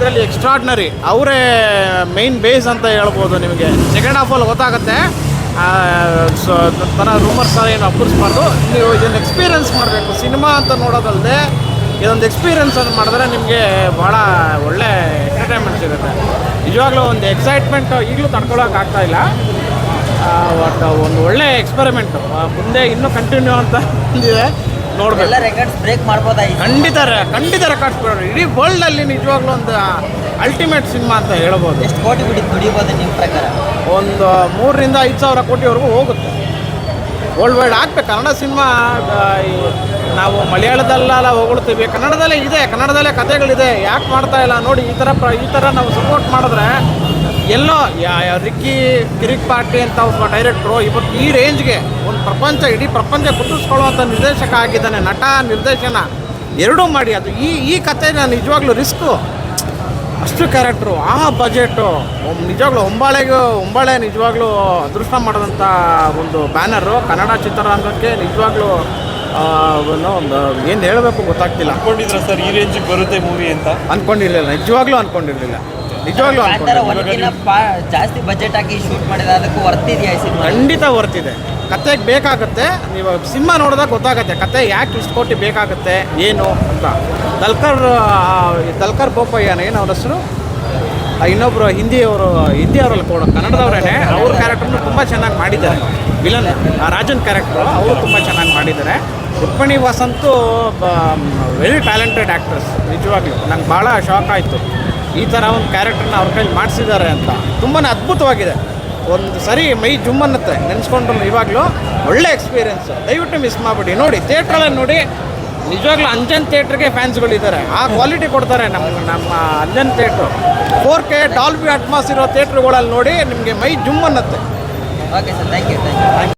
ಇದರಲ್ಲಿ ಎಕ್ಸ್ಟ್ರಾಡ್ನರಿ ಅವರೇ main base ಅಂತ ಹೇಳ್ಬೋದು ನಿಮಗೆ. ಸೆಕೆಂಡ್ ಹಾಫಲ್ಲಿ ಗೊತ್ತಾಗುತ್ತೆ. ಆ, ಸೊ ರೂಮರ್ಸ್ ಏನು ಅಪ್ಪರಿಸ್ಬಾರ್ದು ನೀವು ಇದನ್ನು ಎಕ್ಸ್ಪೀರಿಯನ್ಸ್ ಮಾಡಬೇಕು. ಸಿನಿಮಾ ಅಂತ ನೋಡೋದಲ್ಲದೆ ಇದೊಂದು ಎಕ್ಸ್ಪೀರಿಯನ್ಸ್ ಅಂತ ಮಾಡಿದ್ರೆ ನಿಮಗೆ ಭಾಳ ಒಳ್ಳೆ ಎಂಟರ್ಟೈನ್ಮೆಂಟ್ ಸಿಗುತ್ತೆ. ನಿಜವಾಗ್ಲೂ ಒಂದು ಎಕ್ಸೈಟ್ಮೆಂಟ್ ಈಗಲೂ ತಡ್ಕೊಳಕ್ಕೆ ಆಗ್ತಾ ಇಲ್ಲ. ಒಂದು ಒಳ್ಳೆ ಎಕ್ಸ್ಪೆರಿಮೆಂಟು ಮುಂದೆ ಇನ್ನೂ ಕಂಟಿನ್ಯೂ ಅಂತ ಇದೆ. ನೋಡ್ಬೇಕು. ಎಲ್ಲ ರೆಕಾರ್ಡ್ಸ್ ಬ್ರೇಕ್ ಮಾಡ್ಬೋದಾಗಿ ಖಂಡಿತ ರೆ- ಖಂಡಿತ ರೆಕಾರ್ಡ್ಸ್ ಬಿಡೋರು. ಇಡೀ ವರ್ಲ್ಡಲ್ಲಿ ನಿಜವಾಗ್ಲೂ ಒಂದು ಅಲ್ಟಿಮೇಟ್ ಸಿನಿಮಾ ಅಂತ ಹೇಳ್ಬೋದು. ಎಷ್ಟು ಕೋಟಿ ಬಿಡಿ ದುಡಿಬೋದು ನಿಮ್ಮ ಪ್ರಕಾರ? ಒಂದು ಮೂರರಿಂದ ಐದು ಸಾವಿರ ಕೋಟಿವರೆಗೂ ಹೋಗುತ್ತೆ. ವರ್ಲ್ಡ್ ವೈಡ್ ಆಗ್ಬೇಕು. ಕನ್ನಡ ಸಿನಿಮಾ ನಾವು ಮಲಯಾಳದಲ್ಲೆಲ್ಲ ಹೊಗಳ್ತೀವಿ. ಕನ್ನಡದಲ್ಲೇ ಇದೆ. ಕನ್ನಡದಲ್ಲೇ ಕಥೆಗಳಿದೆ. ಯಾಕೆ ಮಾಡ್ತಾ ಇಲ್ಲ? ನೋಡಿ ಈ ಥರ ಪ್ರ ಈ ಥರ ನಾವು ಸಪೋರ್ಟ್ ಮಾಡಿದ್ರೆ ಎಲ್ಲೋ ರಿಕ್ಕಿ ಕಿರಿಕ್ ಪಾರ್ಟಿ ಅಂತ ಒಬ್ಬ ಡೈರೆಕ್ಟ್ರು ಇವತ್ತು ಈ ರೇಂಜ್ಗೆ ಒಂದು ಪ್ರಪಂಚ ಇಡೀ ಪ್ರಪಂಚ ಕುದಿಸ್ಕೊಳ್ಳುವಂಥ ನಿರ್ದೇಶಕ ಆಗಿದ್ದಾನೆ ನಟ ನಿರ್ದೇಶನ ಎರಡೂ ಮಾಡಿ. ಅದು ಈ ಈ ಕಥೆನ ನಿಜವಾಗ್ಲೂ ರಿಸ್ಕು ಅಷ್ಟು ಕ್ಯಾರೆಕ್ಟ್ರು ಆ ಬಜೆಟು ನಿಜವಾಗ್ಲೂ ಹೊಂಬಾಳೆಗೂ ಹೊಂಬಾಳೆ ನಿಜವಾಗ್ಲೂ ಅದೃಷ್ಟ ಮಾಡಿದಂಥ ಒಂದು ಬ್ಯಾನರು ಕನ್ನಡ ಚಿತ್ರರಂಗಕ್ಕೆ ನಿಜವಾಗ್ಲೂ ಒಂದು ಏನು ಹೇಳಬೇಕು ಗೊತ್ತಾಗ್ತಿಲ್ಲ. ಅನ್ಕೊಂಡಿದ್ರ ಸರ್ ಈ ರೇಂಜಿಗೆ ಬರುತ್ತೆ ಮೂವಿ ಅಂತ? ಅನ್ಕೊಂಡಿರ್ಲಿಲ್ಲ ನಿಜವಾಗ್ಲೂ ಅನ್ಕೊಂಡಿರಲಿಲ್ಲ. ನಿಜವಾಗ್ಲೂ ಜಾಸ್ತಿ ಬಜೆಟ್ ಹಾಕಿ ಶೂಟ್ ಮಾಡಿದ ಅದಕ್ಕೂ ವರ್ತಿದೆಯಾ ಖಂಡಿತ ವರ್ತಿದೆ. ಕತೆಗೆ ಬೇಕಾಗುತ್ತೆ. ನೀವು ಸಿನಿಮಾ ನೋಡಿದಾಗ ಗೊತ್ತಾಗುತ್ತೆ. ಕತೆ ಯಾಕೆ ಇಷ್ಟು ಕೋಟಿ ಬೇಕಾಗುತ್ತೆ ಏನು ಅಂತ. ದಲ್ಕರ್ ದಲ್ಕರ್ ಬೋಪಯ್ಯನ ಏನು ಅವ್ರ ಹೆಸರು? ಇನ್ನೊಬ್ಬರು ಇನ್ನೊಬ್ರು ಹಿಂದಿಯವರು ಹಿಂದಿಯವರಲ್ಲಿ ಕೂಡ ಕನ್ನಡದವರೇನೆ ಅವ್ರ ಕ್ಯಾರೆಕ್ಟರ್ನು ತುಂಬ ಚೆನ್ನಾಗಿ ಮಾಡಿದ್ದಾರೆ. ವಿಲನ್ ಆ ರಾಜನ್ ಕ್ಯಾರೆಕ್ಟ್ರು ಅವರು ತುಂಬ ಚೆನ್ನಾಗಿ ಮಾಡಿದ್ದಾರೆ. ರುಕ್ಮಿಣಿ ವಾಸಂತೂ ವೆರಿ ಟ್ಯಾಲೆಂಟೆಡ್ ಆ್ಯಕ್ಟ್ರೆಸ್ ನಿಜವಾಗ್ಲೂ. ನಂಗೆ ಭಾಳ ಶಾಕ್ ಆಯಿತು. ಈ ಥರ ಒಂದು ಕ್ಯಾರೆಕ್ಟರ್ನ ಅವ್ರ ಕೈಲಿ ಮಾಡಿಸಿದ್ದಾರೆ ಅಂತ. ತುಂಬಾ ಅದ್ಭುತವಾಗಿದೆ. ಒಂದು ಸರಿ ಮೈ ಜುಮ್ ಅನ್ನತ್ತೆ ನೆನೆಸ್ಕೊಂಡ್ರು ಇವಾಗಲೂ ಒಳ್ಳೆ ಎಕ್ಸ್ಪೀರಿಯನ್ಸ್ ದಯವಿಟ್ಟು ಮಿಸ್ ಮಾಡಿಬಿಡಿ. ನೋಡಿ ಥಿಯೇಟ್ರಲ್ಲೇ ನೋಡಿ, ನಿಜವಾಗ್ಲೂ ಅಂಜನ್ ಥಿಯೇಟ್ರಿಗೆ ಫ್ಯಾನ್ಸ್ಗಳಿದ್ದಾರೆ ಆ ಕ್ವಾಲಿಟಿ ಕೊಡ್ತಾರೆ ನಮ್ಮ ನಮ್ಮ Anjan theatre four K Dolby Atmos ಇರೋ ಥಿಯೇಟ್ರುಗಳಲ್ಲಿ ನೋಡಿ ನಿಮಗೆ ಮೈ ಜುಮ್ ಅನ್ನತ್ತೆ okay sir thank you thank you